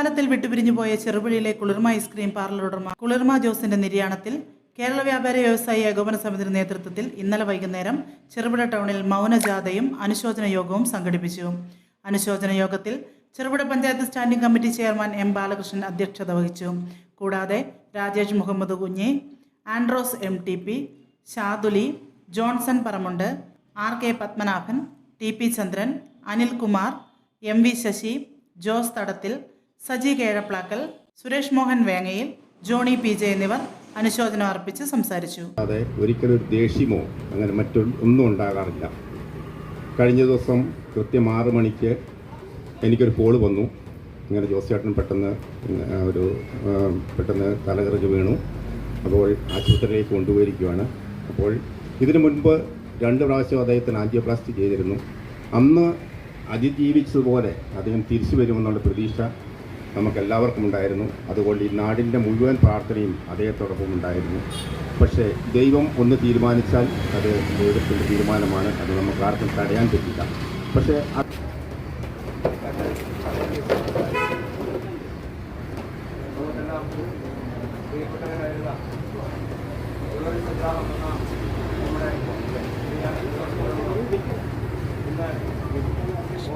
അകാലത്തിൽ വിട്ടുപിരിഞ്ഞു പോയ ചെറുപുഴയിലെ കുളിർമ ഐസ്ക്രീം പാർലർ ഉടമ കുളിർമ ജോസിന്റെ നിര്യാണത്തിൽ കേരള വ്യാപാര വ്യവസായി ഏകോപന സമിതിയുടെ നേതൃത്വത്തിൽ ഇന്നലെ വൈകുന്നേരം ചെറുപുഴ ടൗണിൽ മൗനജാഥയും അനുശോചന യോഗവും സംഘടിപ്പിച്ചു. അനുശോചന യോഗത്തിൽ Cherupuzha panchayat standing committee chairman M Balakrishnan അധ്യക്ഷത വഹിച്ചു. കൂടാതെ Rajesh Muhammad Kunhi Andros M T P Shaduli Johnson പറമുണ്ട് R K Padmanabhan T P Chandran Anilkumar M V Sasi Jose Thadathil Saji Kezhaplakkal Suresh Mohan Vengayil Johnny P J എന്നിവർ അനുശോചനം അർപ്പിച്ച് സംസാരിച്ചു. അതെ ഒരിക്കലും ഒരു ദേഷ്യമോ അങ്ങനെ മറ്റൊരു ഒന്നും ഉണ്ടാകാറില്ല. കഴിഞ്ഞ ദിവസം കൃത്യം ആറ് മണിക്ക് എനിക്കൊരു കോൾ വന്നു. ഇങ്ങനെ ജോസേട്ടൻ പെട്ടെന്ന് ഒരു പെട്ടെന്ന് തലകറക്ക് വീണു. അപ്പോൾ ആശുപത്രിയിലേക്ക് കൊണ്ടുപോയിരിക്കുകയാണ് അപ്പോൾ ഇതിനു മുൻപ് രണ്ട് പ്രാവശ്യം അദ്ദേഹത്തിന് ആൻജിയോപ്ലാസ്റ്റി ചെയ്തിരുന്നു. അന്ന് അതിജീവിച്ചതുപോലെ അദ്ദേഹം തിരിച്ചു വരുമെന്നുള്ള പ്രതീക്ഷ നമുക്കെല്ലാവർക്കും ഉണ്ടായിരുന്നു. അതുകൊണ്ട് ഈ നാടിന്റെ മുഴുവൻ പ്രാർത്ഥനയും അദ്ദേഹത്തോടൊപ്പം ഉണ്ടായിരുന്നു. പക്ഷേ ദൈവം ഒന്ന് തീരുമാനിച്ചാൽ അത് ദൈവത്തിന്റെ തീരുമാനമാണ്. അത് നമുക്ക് ആർക്കും തടയാൻ പറ്റില്ല. പക്ഷേ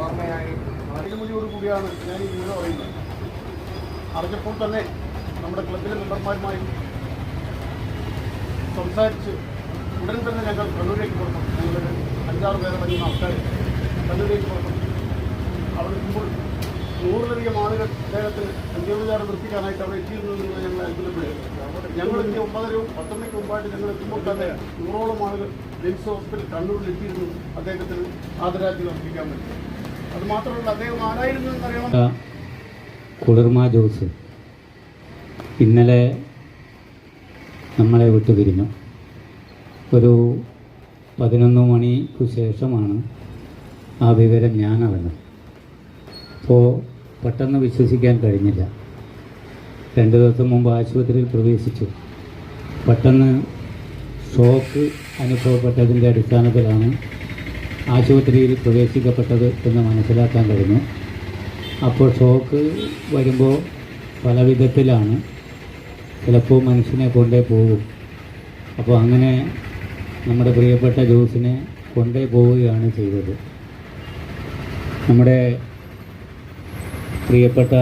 ഓർമ്മയായി. അതിന് മുന്നോട് കൂടിയാണ് ഞാൻ വീട് പറയുന്നത്. അറിഞ്ഞപ്പോൾ തന്നെ നമ്മുടെ ക്ലബിലെ മെമ്പർമാരുമായി സംസാരിച്ച് ഉടൻ തന്നെ ഞങ്ങൾ കണ്ണൂരേക്ക് പുറത്തു ഞങ്ങളൊരു അഞ്ചാറ് പേരെ വരുന്ന ആൾക്കാർ കണ്ണൂരേക്ക് പുറത്തു അവിടെ ഇപ്പോൾ നൂറിലധികം ആളുകൾ അദ്ദേഹത്തിന് അന്ത്യോപചാരം നിർത്തിക്കാനായിട്ട് അവിടെ എത്തിയിരുന്നു എന്ന് ഞങ്ങൾ അത്ഭുതപ്പെടുകയാണ്. ഞങ്ങൾ എത്തിയ ഒമ്പതരവും പത്തൊമ്പതിക്ക് മുമ്പായിട്ട് ഞങ്ങൾ എത്തുമ്പോൾ തന്നെ നൂറോളം ആളുകൾ ലിംസ് ഹോസ്പിറ്റൽ കണ്ണൂരിൽ എത്തിയിരുന്നു. അദ്ദേഹത്തിന് ആദരാജ്യം അർപ്പിക്കാൻ പറ്റും അത് മാത്രമല്ല അദ്ദേഹം ആരായിരുന്നു എന്നറിയണം? കുളിർമ ജോസ് ഇന്നലെ നമ്മളെ വിട്ടു പിരിഞ്ഞു ഒരു പതിനൊന്ന് മണിക്ക് ശേഷമാണ് ആ വിവരം ഞാൻ അറിഞ്ഞത്. അപ്പോൾ പെട്ടെന്ന് വിശ്വസിക്കാൻ കഴിഞ്ഞില്ല. രണ്ട് ദിവസം മുമ്പ് ആശുപത്രിയിൽ പ്രവേശിച്ചു. പെട്ടെന്ന് ഷോക്ക് അനുഭവപ്പെട്ടതിന്റെ അടിസ്ഥാനത്തിലാണ് ആശുപത്രിയിൽ പ്രവേശിക്കപ്പെട്ടത് എന്ന് മനസ്സിലാക്കാൻ കഴിഞ്ഞു. അപ്പോൾ ഷോക്ക് വരുമ്പോൾ പല വിധത്തിലാണ്. ചിലപ്പോൾ മനുഷ്യനെ കൊണ്ടേ പോകും. അപ്പോൾ അങ്ങനെ നമ്മുടെ പ്രിയപ്പെട്ട ജോസിനെ കൊണ്ടേ പോവുകയാണ് ചെയ്തത്. നമ്മുടെ പ്രിയപ്പെട്ട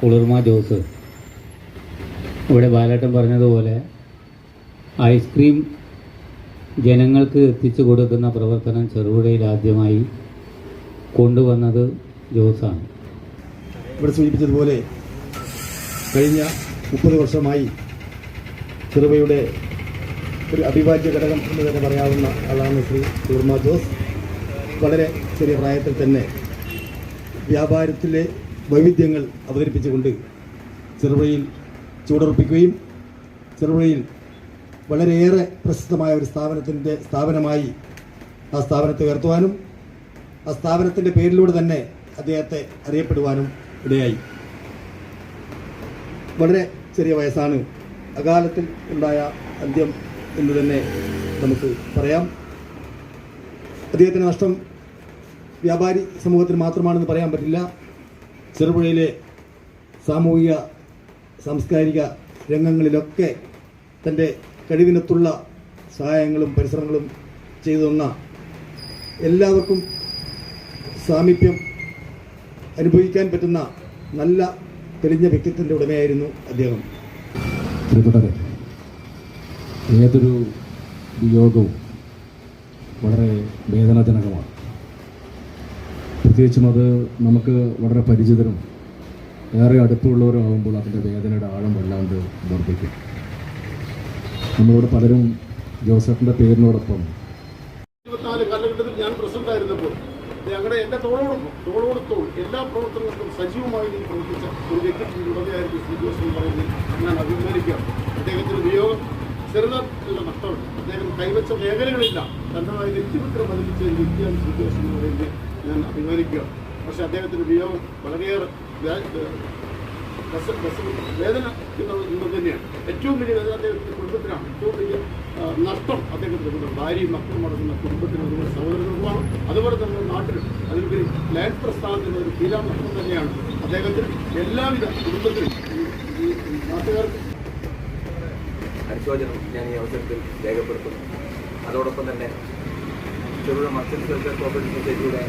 കുളിർമ ജോസ്. ഇവിടെ ബാലേട്ടൻ പറഞ്ഞതുപോലെ ഐസ്ക്രീം ജനങ്ങൾക്ക് എത്തിച്ചു കൊടുക്കുന്ന പ്രവർത്തനം ചെറുപുഴയിൽ ആദ്യമായി കൊണ്ടുവന്നത് ജോസാണ്. ഇവിടെ സൂചിപ്പിച്ചതുപോലെ കഴിഞ്ഞ മുപ്പത് വർഷമായി ചെറുവയുടെ ഒരു അവിഭാജ്യ ഘടകം എന്ന് തന്നെ പറയാവുന്ന ആളാണ് ശ്രീ കുർമ ജോസ്. വളരെ ചെറിയ പ്രായത്തിൽ തന്നെ വ്യാപാരത്തിലെ വൈവിധ്യങ്ങൾ അവതരിപ്പിച്ചുകൊണ്ട് ചെറുപുഴയിൽ ചൂടുറപ്പിക്കുകയും ചെറുപുഴയിൽ വളരെയേറെ പ്രശസ്തമായ ഒരു സ്ഥാപനത്തിന്റെ സ്ഥാപനമായി ആ സ്ഥാപനത്തെ ഉയർത്തുവാനും ആ സ്ഥാപനത്തിന്റെ പേരിലൂടെ തന്നെ അദ്ദേഹത്തെ അറിയപ്പെടുവാനും ഇടയായി. വളരെ ചെറിയ വയസ്സാണ്. അകാലത്തിൽ ഉണ്ടായ അന്ത്യം എന്ന് തന്നെ നമുക്ക് പറയാം. അദ്ദേഹത്തിന് നഷ്ടം വ്യാപാരി സമൂഹത്തിന് മാത്രമാണെന്ന് പറയാൻ പറ്റില്ല. ചെറുപുഴയിലെ സാമൂഹിക സാംസ്കാരിക രംഗങ്ങളിലൊക്കെ തന്റെ കഴിവിനത്തുള്ള സഹായങ്ങളും പരിശ്രമങ്ങളും ചെയ്തു തന്ന എല്ലാവർക്കും സാമീപ്യം അനുഭവിക്കാൻ പറ്റുന്ന നല്ല തെളിഞ്ഞ വ്യക്തിത്വത്തിന്റെ ഉടമയായിരുന്നു അദ്ദേഹം. പ്രിയപ്പെട്ടവരെ ഏതൊരു വിയോഗവും വളരെ വേദനാജനകമാണ്. പ്രത്യേകിച്ചും അത് നമുക്ക് വളരെ പരിചിതരും ഏറെ അടുപ്പമുള്ളവരും ആകുമ്പോൾ അതിന്റെ വേദനയുടെ ആഴം വല്ലാണ്ട് വർദ്ധിക്കും. നമ്മളോട് പലരും ജോസഫിന്റെ പേരിനോടൊപ്പം ഇരുപത്തിനാല് കാലഘട്ടത്തിൽ ഞാൻ പ്രസിഡന്റ് ആയിരുന്നപ്പോൾ ഞങ്ങളുടെ എന്റെ തോളോടൊപ്പം തോളോട് തോൾ എല്ലാ പ്രവർത്തനങ്ങൾക്കും സജീവമായി നീ പ്രവർത്തിച്ച ഒരു വ്യക്തിത്വം ഉടമയായിരുന്നു ശ്രീ ജോസ് എന്ന് പറയുന്നത് ഞാൻ അഭിമാനിക്കാം. അദ്ദേഹത്തിന് വിയോഗം ചെറുതായിട്ടുള്ള നഷ്ടമുണ്ട് അദ്ദേഹം കൈവച്ച മേഖലകളില്ല. തന്നതായ വ്യക്തിപത്രം അതിലിച്ച ഒരു വ്യക്തിയാണ് ശ്രീ ജോസ് എന്ന് പറയുന്നത്. ഞാൻ അഭിമാനിക്കുക പക്ഷേ അദ്ദേഹത്തിന് വിയോഗം വളരെയേറെ വേദന എന്നുള്ളത് തന്നെയാണ്. ഏറ്റവും വലിയ വേദന അദ്ദേഹത്തിന്റെ കുടുംബത്തിനാണ് ഏറ്റവും വലിയ നഷ്ടം അദ്ദേഹത്തിന് ഭാര്യയും മക്കളും അടങ്ങുന്ന കുടുംബത്തിന് അതുപോലെ സഹോദരങ്ങൾക്കുമാണ് അതുപോലെ തന്നെ നാട്ടിലും അതിലൊരു ലാൻഡ് പ്രസ്ഥാനത്തിന്റെ ഒരു തീരാനഷ്ടം തന്നെയാണ് അദ്ദേഹത്തിന് എല്ലാവിധ കുടുംബത്തിനും ഈ നാട്ടുകാർക്കും. അനുശോചനം ഞാൻ ഈ അവസരത്തിൽ രേഖപ്പെടുത്തുന്നു. അതോടൊപ്പം തന്നെ ചെറുപുഴ മർച്ചൻസ് വെൽഫെയർ കോപ്പറേറ്റീവ് സൊസൈറ്റിയുടെ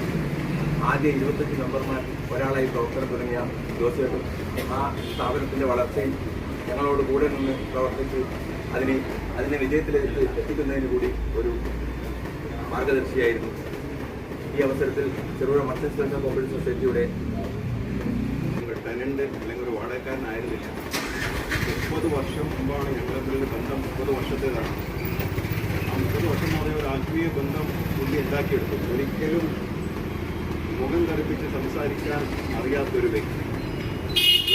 ആദ്യ ഇരുപത്തഞ്ച് മെമ്പർമാർ ഒരാളായി പ്രവർത്തനം തുടങ്ങിയ ജോസിയും ആ സ്ഥാപനത്തിന്റെ വളർച്ചയിൽ ഞങ്ങളോട് കൂടെ നിന്ന് പ്രവർത്തിച്ച് അതിനെ അതിനെ വിജയത്തിലേക്ക് എത്തിക്കുന്നതിന് കൂടി ഒരു മാർഗദർശിയായിരുന്നു. ഈ അവസരത്തിൽ ചെറുപുഴ മത്സ്യ വെൽഫെയർ കോപ്പറേറ്റീവ് സൊസൈറ്റിയുടെ ടെനന്റ് അല്ലെങ്കിൽ ഒരു വാടകക്കാരനായിരുന്നില്ല മുപ്പത് വർഷം മുമ്പാണ് ഞങ്ങളെ തമ്മിലുള്ള ബന്ധം മുപ്പത് വർഷത്തേതാണ്. ആ മുപ്പത് വർഷം എന്ന് ഒരു ആത്മീയ ബന്ധം പുള്ളി ഉണ്ടാക്കിയെടുത്തു. ഒരിക്കലും മുഖം കറുപ്പിച്ച് സംസാരിക്കാൻ അറിയാത്തൊരു വ്യക്തി.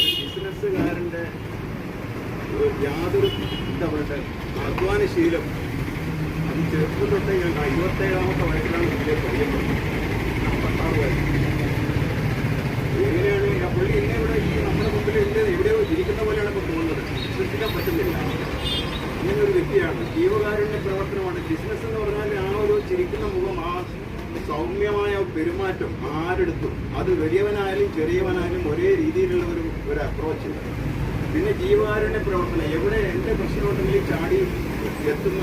ഒരു ബിസിനസ്സുകാരന്റെ യാതൊരു എന്താ പറയട്ടെ അധ്വാനശീലം. അത് ചെറുപ്പം തൊട്ടേ ഞാൻ ഇരുപത്തേഴാമത്തെ വയസ്സിലാണ് ഇതിലേക്ക് അറിയപ്പെടുന്നത് പത്താറ് വയസ്സ് എങ്ങനെയാണ് പുള്ളി ഇവിടെ ഈ നമ്മുടെ മുമ്പിൽ എന്നെ എവിടെയോ ഇരിക്കുന്ന പോലെയാണ് ഇപ്പോൾ തോന്നുന്നത്. വിശ്വസിക്കാൻ പറ്റുന്നില്ല. അങ്ങനെ വ്യക്തിയാണ്. ജീവകാരുണ്യ പ്രവർത്തനമാണ്. ബിസിനസ് എന്ന് പറഞ്ഞാൽ ആ ഒരു ചിരിക്കുന്ന മുഖം ആ സൗമ്യമായ പെരുമാറ്റം ആരെടുത്തും. അത് വലിയവനായാലും ചെറിയവനായാലും ഒരേ രീതിയിലുള്ള ഒരു ഒരു അപ്രോച്ച് പിന്നെ ജീവാരുടെ പ്രവർത്തനം. എവിടെ എന്റെ പ്രശ്നമുണ്ടെങ്കിൽ ചാടി എത്തുന്ന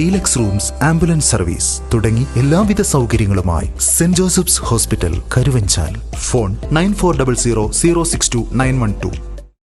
deluxe rooms ambulance service തുടങ്ങി എല്ലാവിധ സൗകര്യങ്ങളുമായി saint Joseph's hospital Karuvanchal. Phone nine four double zero zero six two nine one two.